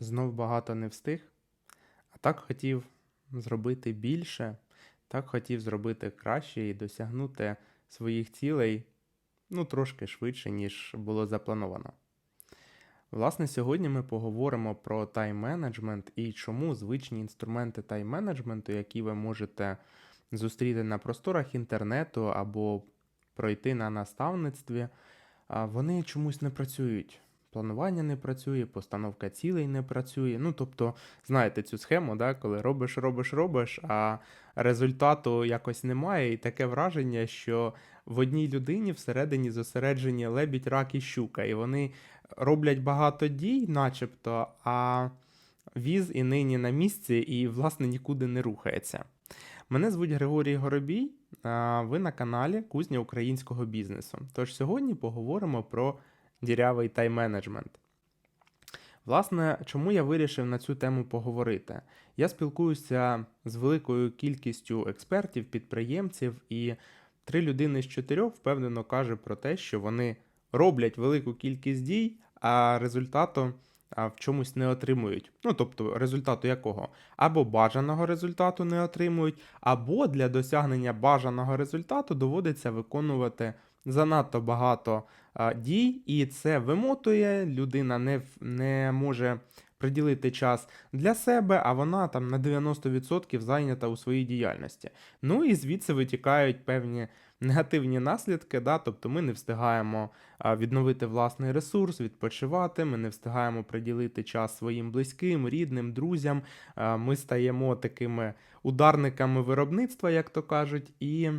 знов багато не встиг, а так хотів зробити більше, так хотів зробити краще і досягнути своїх цілей ну, трошки швидше, ніж було заплановано. Власне, сьогодні ми поговоримо про тайм-менеджмент і чому звичні інструменти тайм-менеджменту, які ви можете зустріти на просторах інтернету або пройти на наставництві, вони чомусь не працюють. Планування не працює, постановка цілей не працює. Ну, тобто, знаєте цю схему, да, коли робиш, робиш, робиш, а результату якось немає, і таке враження, що в одній людині всередині зосереджені лебідь, рак і щука, і вони роблять багато дій, начебто, а віз і нині на місці, і, власне, нікуди не рухається. Мене звуть Григорій Горобій. Ви на каналі Кузня українського бізнесу. Тож сьогодні поговоримо про дірявий тайм-менеджмент. Власне, чому я вирішив на цю тему поговорити? Я спілкуюся з великою кількістю експертів, підприємців, і три людини з чотирьох впевнено каже про те, що вони роблять велику кількість дій, а результату в чомусь не отримують. Ну, тобто, результату якого? Або бажаного результату не отримують, або для досягнення бажаного результату доводиться виконувати занадто багато а, дій, і це вимотує, людина не, не може приділити час для себе, а вона там на 90% зайнята у своїй діяльності. Ну і звідси витікають певні негативні наслідки, да? тобто ми не встигаємо відновити власний ресурс, відпочивати, ми не встигаємо приділити час своїм близьким, рідним, друзям. Ми стаємо такими ударниками виробництва, як то кажуть, і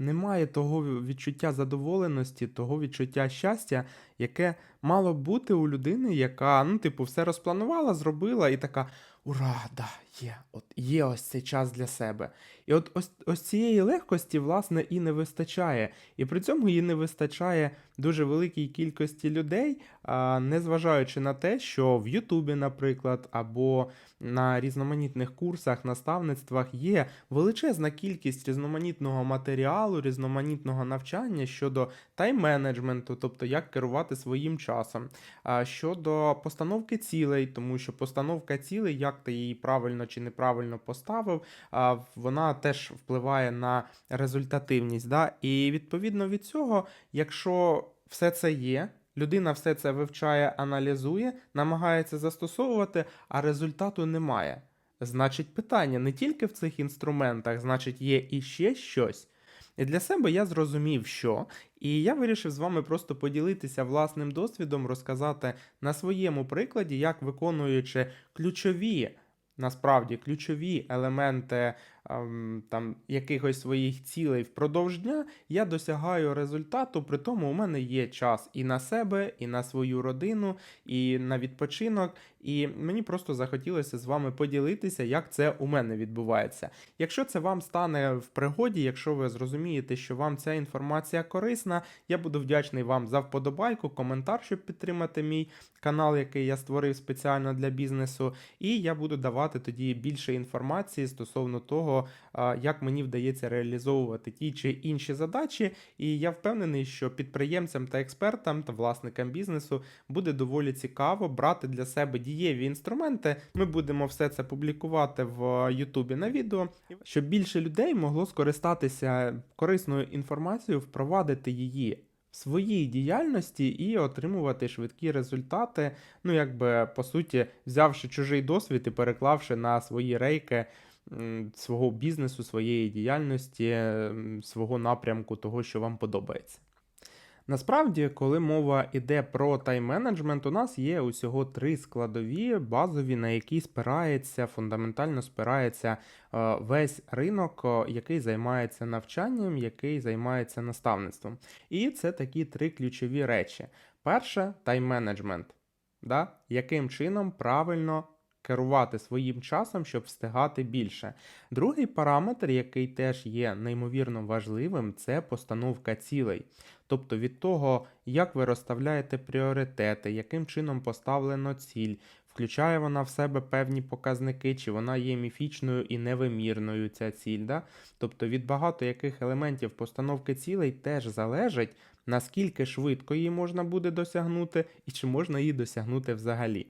немає того відчуття задоволеності, того відчуття щастя, яке мало бути у людини, яка, ну, типу, все розпланувала, зробила, і така ура, да, є, от є ось цей час для себе. І от ось, ось цієї легкості, власне, і не вистачає. І при цьому її не вистачає дуже великій кількості людей, а, незважаючи на те, що в Ютубі, наприклад, або на різноманітних курсах, наставництвах є величезна кількість різноманітного матеріалу, різноманітного навчання щодо тайм-менеджменту, тобто як керувати своїм часом, а, щодо постановки цілей, тому що постановка цілей, як ти її правильно чи неправильно поставив, вона теж впливає на результативність. Да? І відповідно від цього, якщо все це є. Людина все це вивчає, аналізує, намагається застосовувати, а результату немає. Значить, питання не тільки в цих інструментах, значить, є і ще щось. І для себе я зрозумів, що. І я вирішив з вами просто поділитися власним досвідом, розказати на своєму прикладі, як виконуючи ключові, насправді ключові елементи ем, там, якихось своїх цілей впродовж дня, я досягаю результату. При тому у мене є час і на себе, і на свою родину, і на відпочинок. І мені просто захотілося з вами поділитися, як це у мене відбувається. Якщо це вам стане в пригоді, якщо ви зрозумієте, що вам ця інформація корисна, я буду вдячний вам за вподобайку, коментар, щоб підтримати мій канал, який я створив спеціально для бізнесу. І я буду давати тоді більше інформації стосовно того, а, як мені вдається реалізовувати ті чи інші задачі. І я впевнений, що підприємцям та експертам та власникам бізнесу буде доволі цікаво брати для себе дієві інструменти. Ми будемо все це публікувати в Ютубі на відео, щоб більше людей могло скористатися корисною інформацією, впровадити її. В своїй діяльності і отримувати швидкі результати, ну якби по суті, взявши чужий досвід і переклавши на свої рейки свого бізнесу, своєї діяльності, свого напрямку, того, що вам подобається. Насправді, коли мова йде про тайм-менеджмент, у нас є усього три складові базові, на які спирається, фундаментально спирається е, весь ринок, який займається навчанням, який займається наставництвом. І це такі три ключові речі. Перше тайм-менеджмент. Да? Яким чином правильно керувати своїм часом, щоб встигати більше. Другий параметр, який теж є неймовірно важливим, це постановка цілей. Тобто від того, як ви розставляєте пріоритети, яким чином поставлено ціль, включає вона в себе певні показники, чи вона є міфічною і невимірною ця ціль. Да? Тобто від багато яких елементів постановки цілей теж залежить, наскільки швидко її можна буде досягнути, і чи можна її досягнути взагалі.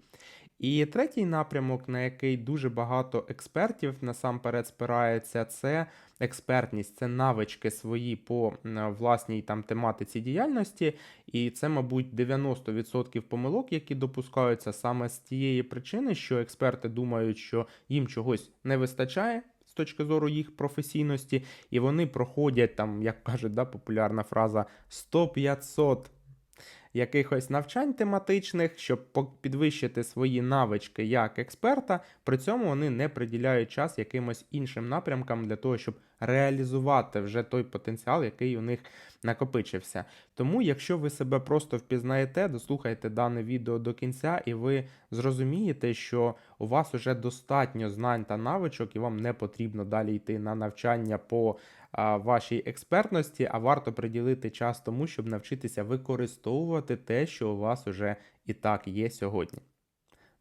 І третій напрямок, на який дуже багато експертів насамперед спирається, це експертність, це навички свої по власній там тематиці діяльності. І це, мабуть, 90% помилок, які допускаються саме з тієї причини, що експерти думають, що їм чогось не вистачає. З точки зору їх професійності, і вони проходять там, як кажуть, да, популярна фраза 100-500 якихось навчань тематичних, щоб підвищити свої навички як експерта. При цьому вони не приділяють час якимось іншим напрямкам для того, щоб реалізувати вже той потенціал, який у них накопичився. Тому, якщо ви себе просто впізнаєте, дослухайте дане відео до кінця, і ви зрозумієте, що у вас вже достатньо знань та навичок, і вам не потрібно далі йти на навчання по вашій експертності, а варто приділити час тому, щоб навчитися використовувати те, що у вас уже і так є сьогодні.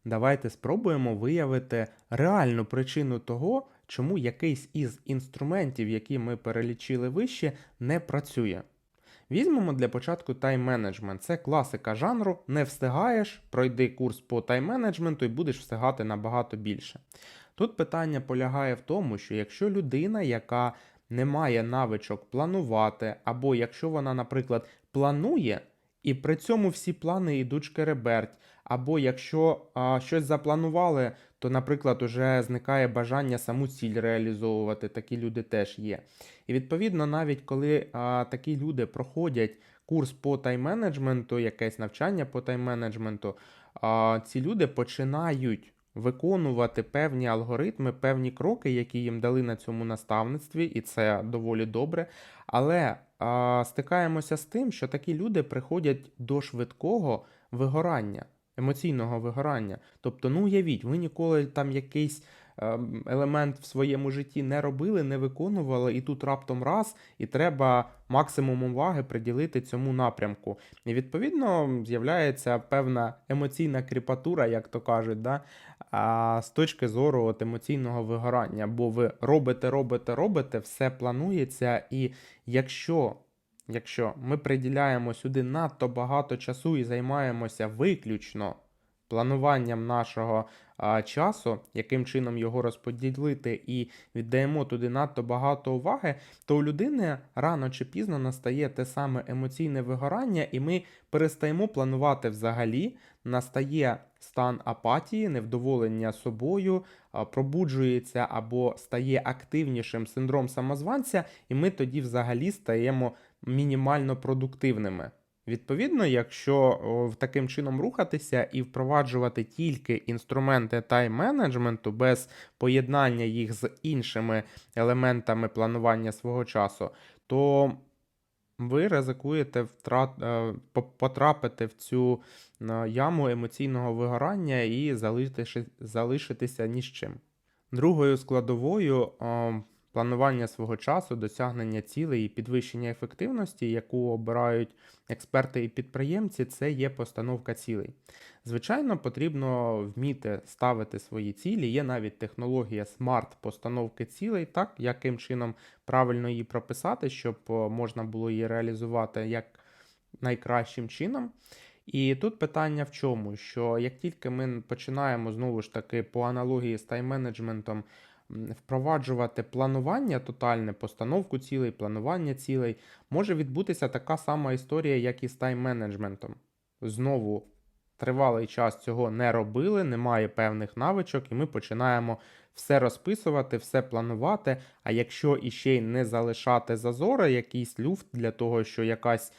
Давайте спробуємо виявити реальну причину того, чому якийсь із інструментів, які ми перелічили вище, не працює. Візьмемо для початку тайм-менеджмент. Це класика жанру. Не встигаєш, пройди курс по тайм-менеджменту і будеш встигати набагато більше. Тут питання полягає в тому, що якщо людина, яка не має навичок планувати, або якщо вона, наприклад, планує, і при цьому всі плани йдуть шкереберть, або якщо а, щось запланували, то, наприклад, уже зникає бажання саму ціль реалізовувати. Такі люди теж є. І відповідно, навіть коли а, такі люди проходять курс по тайм-менеджменту, якесь навчання по тайм-менеджменту, ці люди починають виконувати певні алгоритми, певні кроки, які їм дали на цьому наставництві, і це доволі добре. Але а, стикаємося з тим, що такі люди приходять до швидкого вигорання, емоційного вигорання. Тобто, ну уявіть, ви ніколи там якийсь елемент в своєму житті не робили, не виконували, і тут раптом раз, і треба максимум уваги приділити цьому напрямку. І відповідно з'являється певна емоційна кріпатура, як то кажуть, да? а, з точки зору от, емоційного вигорання. Бо ви робите, робите, робите, все планується, і якщо. Якщо ми приділяємо сюди надто багато часу і займаємося виключно плануванням нашого часу, яким чином його розподілити, і віддаємо туди надто багато уваги, то у людини рано чи пізно настає те саме емоційне вигорання, і ми перестаємо планувати взагалі. Настає стан апатії, невдоволення собою, пробуджується або стає активнішим синдром самозванця, і ми тоді взагалі стаємо мінімально продуктивними. Відповідно, якщо таким чином рухатися і впроваджувати тільки інструменти тайм-менеджменту без поєднання їх з іншими елементами планування свого часу, то ви ризикуєте втрат... е, по- потрапити в цю е, яму емоційного вигорання і залишитися, ні з чим. Другою складовою е, планування свого часу, досягнення цілей і підвищення ефективності, яку обирають експерти і підприємці, це є постановка цілей. Звичайно, потрібно вміти ставити свої цілі. Є навіть технологія смарт-постановки цілей, так яким чином правильно її прописати, щоб е, можна було її реалізувати як найкращим чином. І тут питання в чому? Що як тільки ми починаємо знову ж таки по аналогії з тайм-менеджментом впроваджувати планування, тотальне постановку цілей, планування цілей, може відбутися така сама історія, як і з тайм-менеджментом. Знову тривалий час цього не робили, немає певних навичок, і ми починаємо все розписувати, все планувати. А якщо іще й не залишати зазори, якийсь люфт для того, що якась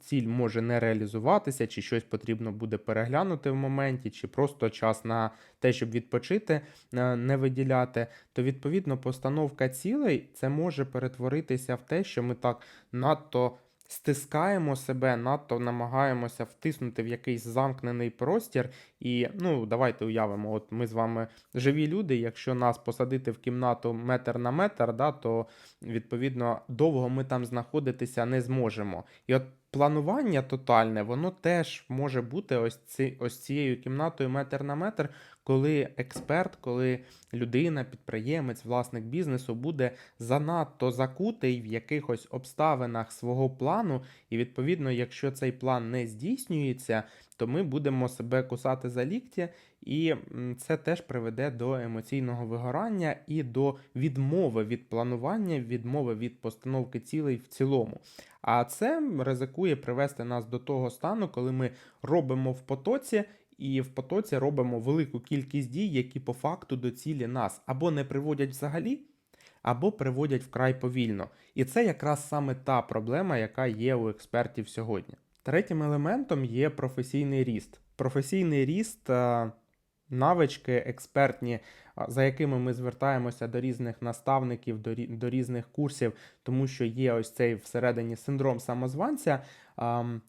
ціль може не реалізуватися, чи щось потрібно буде переглянути в моменті, чи просто час на те, щоб відпочити, е, не виділяти, то відповідно постановка цілей це може перетворитися в те, що ми так надто стискаємо себе, надто намагаємося втиснути в якийсь замкнений простір. І ну, давайте уявимо, от ми з вами живі люди. Якщо нас посадити в кімнату метр на метр, да, то відповідно довго ми там знаходитися не зможемо. І от планування тотальне, воно теж може бути ось, ці, ось цією кімнатою метр на метр, коли експерт, коли людина, підприємець, власник бізнесу буде занадто закутий в якихось обставинах свого плану, і відповідно, якщо цей план не здійснюється, то ми будемо себе кусати за лікті і це теж приведе до емоційного вигорання і до відмови від планування, відмови від постановки цілей в цілому. А це ризикує привести нас до того стану, коли ми робимо в потоці. І в потоці робимо велику кількість дій, які по факту до цілі нас або не приводять взагалі, або приводять вкрай повільно. І це якраз саме та проблема, яка є у експертів сьогодні. Третім елементом є професійний ріст. Професійний ріст, е, навички експертні, за якими ми звертаємося до різних наставників, до різних курсів, тому що є ось цей всередині синдром самозванця.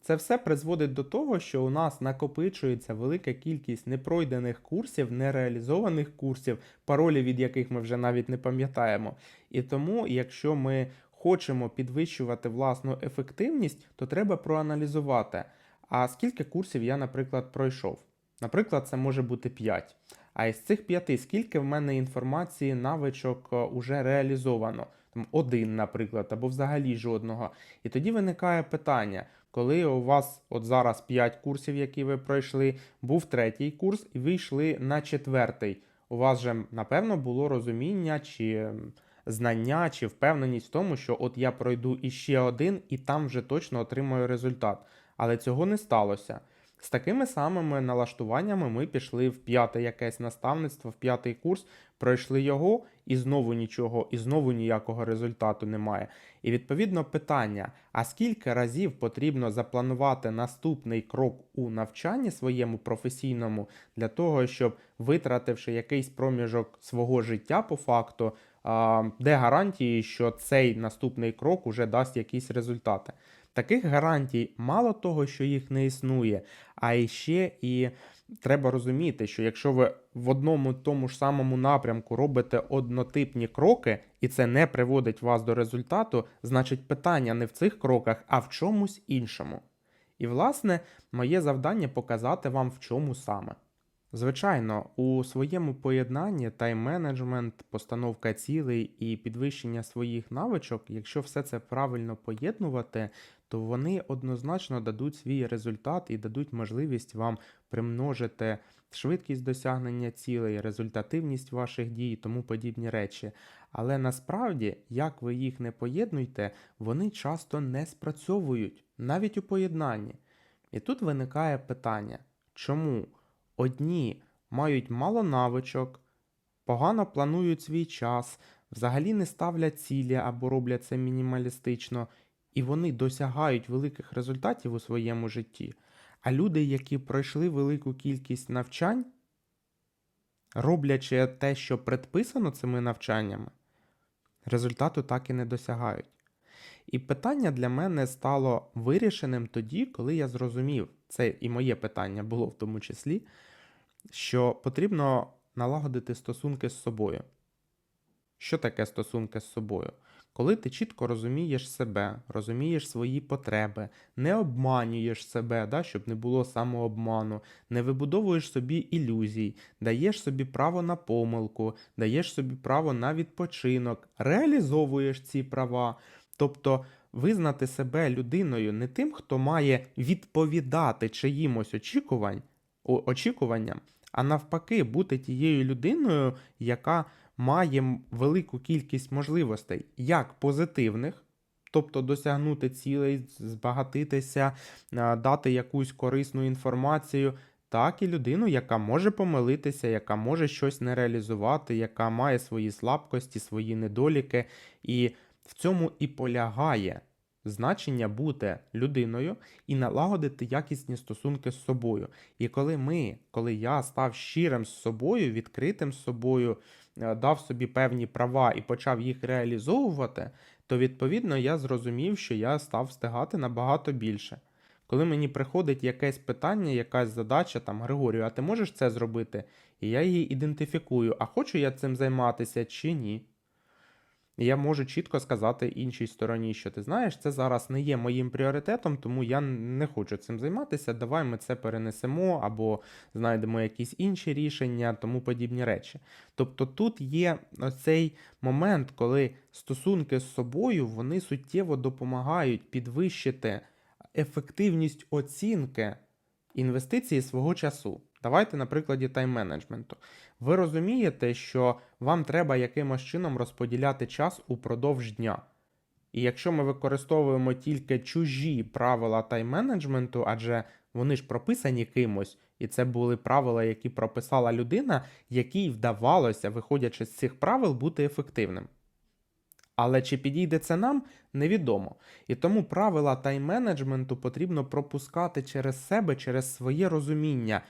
Це все призводить до того, що у нас накопичується велика кількість непройдених курсів, нереалізованих курсів, паролі від яких ми вже навіть не пам'ятаємо. І тому, якщо ми хочемо підвищувати власну ефективність, то треба проаналізувати, а скільки курсів я, наприклад, пройшов. Наприклад, це може бути 5. А із цих 5, скільки в мене інформації, навичок е, уже реалізовано? Там один, наприклад, або взагалі жодного. І тоді виникає питання, коли у вас от зараз 5 курсів, які ви пройшли, був третій курс, і ви йшли на четвертий. У вас же, напевно, було розуміння чи знання, чи впевненість в тому, що от я пройду іще один, і там вже точно отримаю результат. Але цього не сталося. З такими самими налаштуваннями ми пішли в п'яте якесь наставництво, в п'ятий курс, пройшли його, і знову нічого, і знову ніякого результату немає. І відповідно питання: а скільки разів потрібно запланувати наступний крок у навчанні своєму професійному для того, щоб витративши якийсь проміжок свого життя по факту, де гарантії, що цей наступний крок уже дасть якісь результати? Таких гарантій мало того, що їх не існує, а іще і треба розуміти, що якщо ви в одному тому ж самому напрямку робите однотипні кроки, і це не приводить вас до результату, значить питання не в цих кроках, а в чомусь іншому. І, власне, моє завдання показати вам в чому саме. Звичайно, у своєму поєднанні тайм-менеджмент, постановка цілей і підвищення своїх навичок, якщо все це правильно поєднувати, то вони однозначно дадуть свій результат і дадуть можливість вам примножити швидкість досягнення цілей, результативність ваших дій і тому подібні речі. Але насправді, як ви їх не поєднуєте, вони часто не спрацьовують навіть у поєднанні. І тут виникає питання, чому одні мають мало навичок, погано планують свій час, взагалі не ставлять цілі або роблять це мінімалістично, і вони досягають великих результатів у своєму житті. А люди, які пройшли велику кількість навчань, роблячи те, що предписано цими навчаннями, результату так і не досягають. І питання для мене стало вирішеним тоді, коли я зрозумів, це і моє питання було в тому числі, що потрібно налагодити стосунки з собою. Що таке стосунки з собою? Коли ти чітко розумієш себе, розумієш свої потреби, не обманюєш себе, да, щоб не було самообману, не вибудовуєш собі ілюзій, даєш собі право на помилку, даєш собі право на відпочинок, реалізовуєш ці права. Тобто визнати себе людиною не тим, хто має відповідати чиїмось очікувань, очікуванням, а навпаки, бути тією людиною, яка має велику кількість можливостей, як позитивних, тобто досягнути цілей, збагатитися, дати якусь корисну інформацію, так і людину, яка може помилитися, яка може щось не реалізувати, яка має свої слабкості, свої недоліки. І в цьому і полягає значення бути людиною і налагодити якісні стосунки з собою. І коли ми, коли я став щирим з собою, відкритим з собою, дав собі певні права і почав їх реалізовувати, то відповідно я зрозумів, що я став встигати набагато більше. Коли мені приходить якесь питання, якась задача, там Григорію, а ти можеш це зробити? І я її ідентифікую, а хочу я цим займатися чи ні. Я можу чітко сказати іншій стороні, що ти знаєш, це зараз не є моїм пріоритетом, тому я не хочу цим займатися. Давай ми це перенесемо або знайдемо якісь інші рішення, тому подібні речі. Тобто тут є цей момент, коли стосунки з собою вони суттєво допомагають підвищити ефективність оцінки інвестиції свого часу. Давайте на прикладі тайм-менеджменту. Ви розумієте, що вам треба якимось чином розподіляти час упродовж дня. І якщо ми використовуємо тільки чужі правила тайм-менеджменту, адже вони ж прописані кимось, і це були правила, які прописала людина, якій вдавалося, виходячи з цих правил, бути ефективним. Але чи підійде це нам, невідомо. І тому правила тайм-менеджменту потрібно пропускати через себе, через своє розуміння.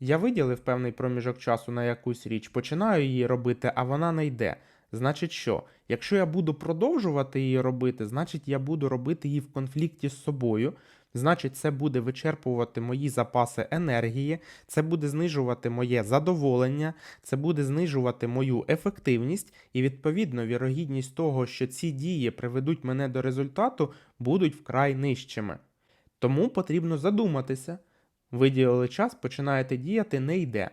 Я виділив певний проміжок часу на якусь річ, починаю її робити, а вона не йде. Значить що? Якщо я буду продовжувати її робити, значить я буду робити її в конфлікті з собою. Значить, це буде вичерпувати мої запаси енергії, це буде знижувати моє задоволення, це буде знижувати мою ефективність, і відповідно вірогідність того, що ці дії приведуть мене до результату, будуть вкрай нижчими. Тому потрібно задуматися. Виділили час, починаєте діяти, не йде.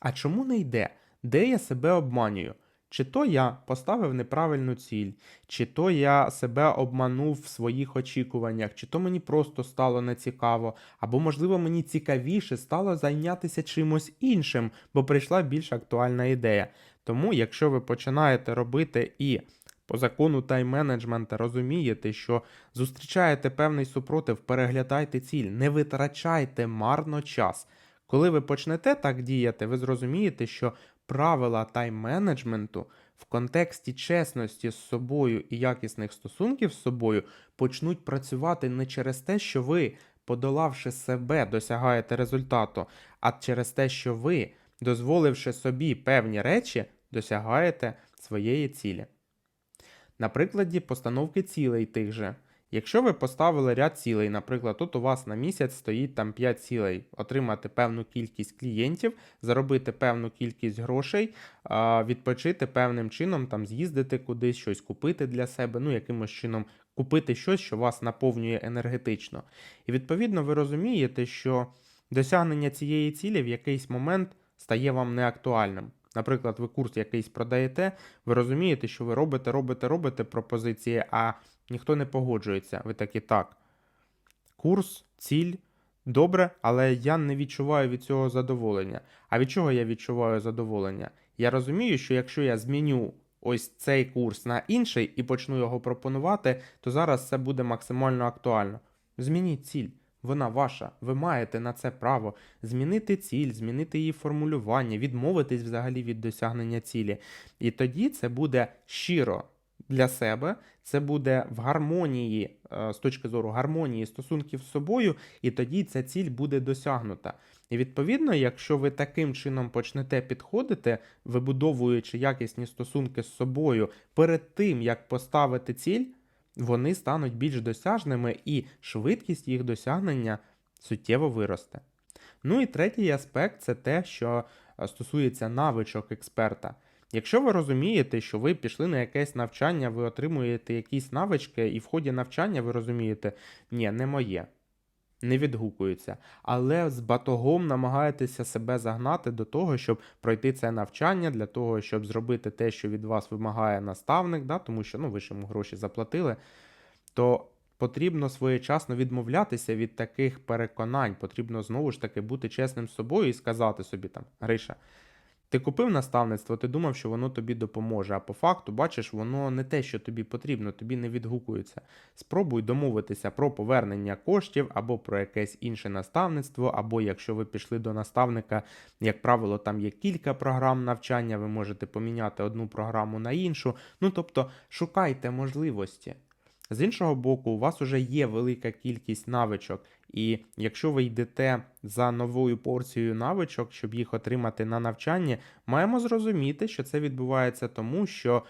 А чому не йде? Де я себе обманюю? Чи то я поставив неправильну ціль, чи то я себе обманув в своїх очікуваннях, чи то мені просто стало нецікаво, або, можливо, мені цікавіше стало зайнятися чимось іншим, бо прийшла більш актуальна ідея. Тому, якщо ви починаєте робити і по закону тайм-менеджмента розумієте, що зустрічаєте певний супротив, переглядайте ціль, не витрачайте марно час. Коли ви почнете так діяти, ви зрозумієте, що правила тайм-менеджменту в контексті чесності з собою і якісних стосунків з собою почнуть працювати не через те, що ви, подолавши себе, досягаєте результату, а через те, що ви, дозволивши собі певні речі, досягаєте своєї цілі. На прикладі постановки цілей тих же. Якщо ви поставили ряд цілей, наприклад, тут у вас на місяць стоїть там 5 цілей, отримати певну кількість клієнтів, заробити певну кількість грошей, відпочити певним чином, там з'їздити кудись, щось купити для себе, ну якимось чином купити щось, що вас наповнює енергетично. І відповідно ви розумієте, що досягнення цієї цілі в якийсь момент стає вам неактуальним. Наприклад, ви курс якийсь продаєте, ви розумієте, що ви робите, робите, робите пропозиції, а ніхто не погоджується. Ви такі так. Курс, ціль, добре, але я не відчуваю від цього задоволення. А від чого я відчуваю задоволення? Я розумію, що якщо я зміню ось цей курс на інший і почну його пропонувати, то зараз це буде максимально актуально. Змініть ціль. Вона ваша, ви маєте на це право змінити ціль, змінити її формулювання, відмовитись взагалі від досягнення цілі. І тоді це буде щиро для себе, це буде в гармонії, е, з точки зору гармонії стосунків з собою, і тоді ця ціль буде досягнута. І відповідно, якщо ви таким чином почнете підходити, вибудовуючи якісні стосунки з собою перед тим, як поставити ціль вони стануть більш досяжними і швидкість їх досягнення суттєво виросте. Ну і третій аспект це те, що е, стосується навичок експерта. Якщо ви розумієте, що ви пішли на якесь навчання, ви отримуєте якісь навички, і в ході навчання ви розумієте, ні, не моє не відгукуються, але з батогом намагаєтеся себе загнати до того, щоб пройти це навчання, для того, щоб зробити те, що від вас вимагає наставник, да, тому що ну, ви ж йому гроші заплатили, то потрібно своєчасно відмовлятися від таких переконань. Потрібно знову ж таки бути чесним з собою і сказати собі там, Гриша. Ти купив наставництво, ти думав, що воно тобі допоможе, а по факту, бачиш, воно не те, що тобі потрібно, тобі не відгукується. Спробуй домовитися про повернення коштів або про якесь інше наставництво, або якщо ви пішли до наставника, як правило, там є кілька програм навчання, ви можете поміняти одну програму на іншу. Ну тобто шукайте можливості. З іншого боку, у вас вже є велика кількість навичок, і якщо ви йдете за новою порцією навичок, щоб їх отримати на навчанні, маємо зрозуміти, що це відбувається тому, що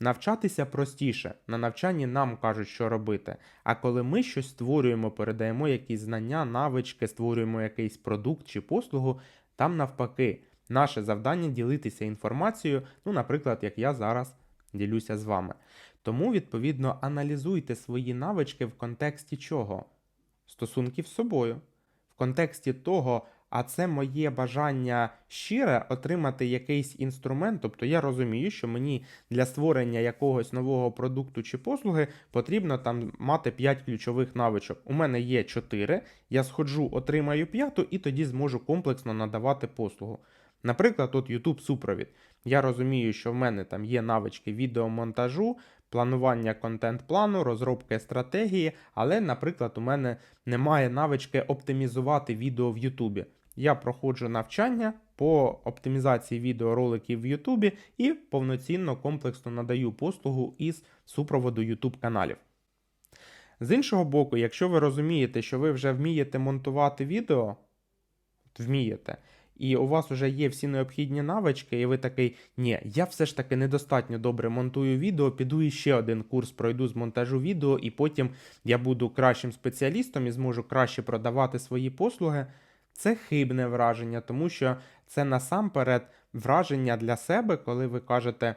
навчатися простіше. На навчанні нам кажуть, що робити. А коли ми щось створюємо, передаємо якісь знання, навички, створюємо якийсь продукт чи послугу, там навпаки, наше завдання ділитися інформацією, ну, наприклад, як я зараз ділюся з вами. Тому, відповідно, аналізуйте свої навички в контексті чого? Стосунків з собою. В контексті того, а це моє бажання щире отримати якийсь інструмент. Тобто я розумію, що мені для створення якогось нового продукту чи послуги потрібно там мати 5 ключових навичок. У мене є 4, я сходжу, отримаю п'яту і тоді зможу комплексно надавати послугу. Наприклад, от YouTube супровід. Я розумію, що в мене там є навички відеомонтажу, планування контент-плану, розробки стратегії, але, наприклад, у мене немає навички оптимізувати відео в Ютубі. Я проходжу навчання по оптимізації відеороликів в Ютубі і повноцінно комплексно надаю послугу із супроводу YouTube каналів. З іншого боку, якщо ви розумієте, що ви вже вмієте монтувати відео, вмієте, і у вас вже є всі необхідні навички, і ви такий, ні, я все ж таки недостатньо добре монтую відео, піду і ще один курс пройду з монтажу відео, і потім я буду кращим спеціалістом і зможу краще продавати свої послуги. Це хибне враження, тому що це насамперед враження для себе, коли ви кажете.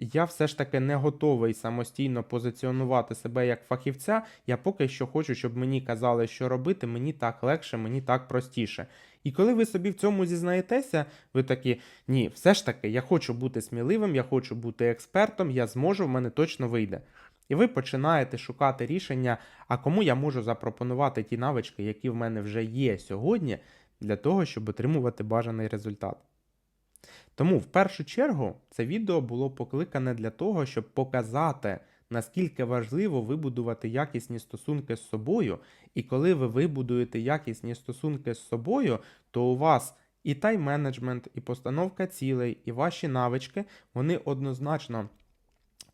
Я все ж таки не готовий самостійно позиціонувати себе як фахівця. Я поки що хочу, щоб мені казали, що робити, мені так легше, мені так простіше. І коли ви собі в цьому зізнаєтеся, ви такі, ні, все ж таки, я хочу бути сміливим, я хочу бути експертом, я зможу, в мене точно вийде. І ви починаєте шукати рішення, а кому я можу запропонувати ті навички, які в мене вже є сьогодні, для того, щоб отримувати бажаний результат. Тому в першу чергу це відео було покликане для того, щоб показати, наскільки важливо вибудувати якісні стосунки з собою, і коли ви вибудуєте якісні стосунки з собою, то у вас і тайм-менеджмент, і постановка цілей, і ваші навички, вони однозначно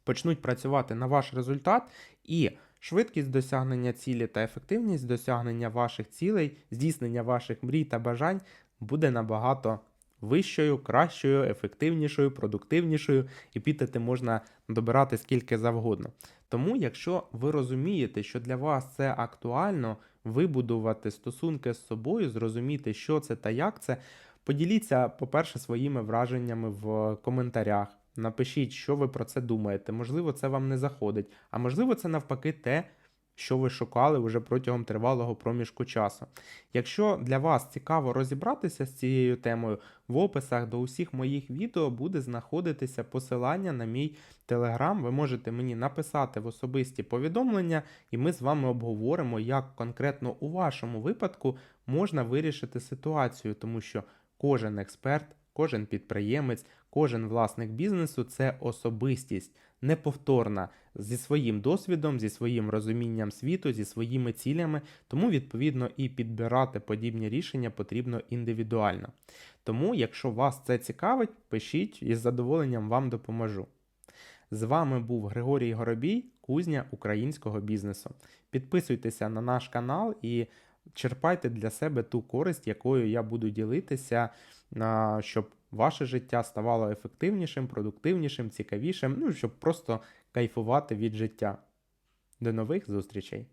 почнуть працювати на ваш результат, і швидкість досягнення цілі та ефективність досягнення ваших цілей, здійснення ваших мрій та бажань буде набагато вищою, кращою, ефективнішою, продуктивнішою, і пітити можна добирати скільки завгодно. Тому, якщо ви розумієте, що для вас це актуально, вибудувати стосунки з собою, зрозуміти, що це та як це, поділіться, по-перше, своїми враженнями в коментарях. Напишіть, що ви про це думаєте. Можливо, це вам не заходить, а можливо, це навпаки те, що ви шукали вже протягом тривалого проміжку часу. Якщо для вас цікаво розібратися з цією темою, в описах до усіх моїх відео буде знаходитися посилання на мій телеграм. Ви можете мені написати в особисті повідомлення, і ми з вами обговоримо, як конкретно у вашому випадку можна вирішити ситуацію, тому що кожен експерт, кожен підприємець, кожен власник бізнесу це особистість неповторна зі своїм досвідом, зі своїм розумінням світу, зі своїми цілями, тому, відповідно, і підбирати подібні рішення потрібно індивідуально. Тому, якщо вас це цікавить, пишіть і з задоволенням вам допоможу. З вами був Григорій Горобій, кузня українського бізнесу. Підписуйтеся на наш канал і черпайте для себе ту користь, якою я буду ділитися, щоб ваше життя ставало ефективнішим, продуктивнішим, цікавішим, ну щоб просто кайфувати від життя. До нових зустрічей!